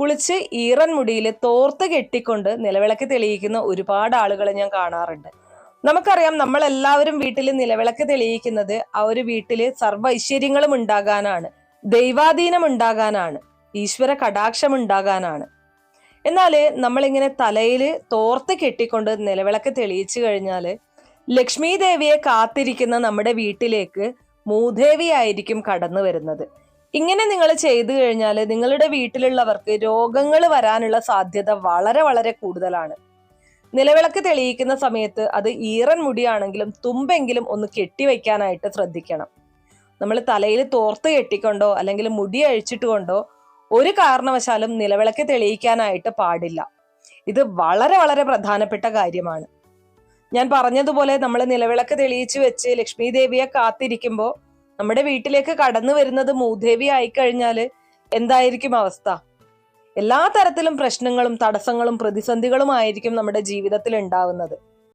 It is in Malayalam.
കുളിച്ച് ഈറൻ മുടിയിൽ തോർത്ത് കെട്ടിക്കൊണ്ട് നിലവിളക്ക് തെളിയിക്കുന്ന ഒരുപാട് ആളുകളെ ഞാൻ കാണാറുണ്ട്. നമുക്കറിയാം നമ്മൾ എല്ലാവരും വീട്ടിൽ നിലവിളക്ക് തെളിയിക്കുന്നത് ആ ഒരു വീട്ടിൽ സർവ ഐശ്വര്യങ്ങളും ഉണ്ടാകാനാണ്. ദൈവാധീനം ഉണ്ടാകാനാണ്. ഈശ്വര കടാക്ഷം ഉണ്ടാകാനാണ്. എന്നാൽ നമ്മളിങ്ങനെ തലയിൽ തോർത്ത് കെട്ടിക്കൊണ്ട് നിലവിളക്ക് തെളിയിച്ചു കഴിഞ്ഞാൽ ലക്ഷ്മി ദേവിയെ കാത്തിരിക്കുന്ന നമ്മുടെ വീട്ടിലേക്ക് മൂദേവിയായിരിക്കും കടന്നു വരുന്നത്. ഇങ്ങനെ നിങ്ങൾ ചെയ്തു കഴിഞ്ഞാൽ നിങ്ങളുടെ വീട്ടിലുള്ളവർക്ക് രോഗങ്ങൾ വരാനുള്ള സാധ്യത വളരെ വളരെ കൂടുതലാണ്. നിലവിളക്ക് തെളിയിക്കുന്ന സമയത്ത് അത് ഈറൻ മുടിയാണെങ്കിലും തുമ്പെങ്കിലും ഒന്ന് കെട്ടിവെക്കാനായിട്ട് ശ്രദ്ധിക്കണം. നമ്മൾ തലയിൽ തോർത്ത് കെട്ടിക്കൊണ്ടോ അല്ലെങ്കിൽ മുടി അഴിച്ചിട്ട് കൊണ്ടോ ഒരു കാരണവശാലും നിലവിളക്ക് തെളിയിക്കാനായിട്ട് പാടില്ല. ഇത് വളരെ വളരെ പ്രധാനപ്പെട്ട കാര്യമാണ്. ഞാൻ പറഞ്ഞതുപോലെ നമ്മൾ നിലവിളക്ക് തെളിയിച്ചു വെച്ച് ലക്ഷ്മി ദേവിയെ കാത്തിരിക്കുമ്പോൾ നമ്മുടെ വീട്ടിലേക്ക് കടന്നു വരുന്നത് മൂദേവി ആയിക്കഴിഞ്ഞാൽ എന്തായിരിക്കും അവസ്ഥ? എല്ലാ തരത്തിലും പ്രശ്നങ്ങളും തടസ്സങ്ങളും പ്രതിസന്ധികളും ആയിരിക്കും നമ്മുടെ ജീവിതത്തിൽ ഉണ്ടാവുന്നത്.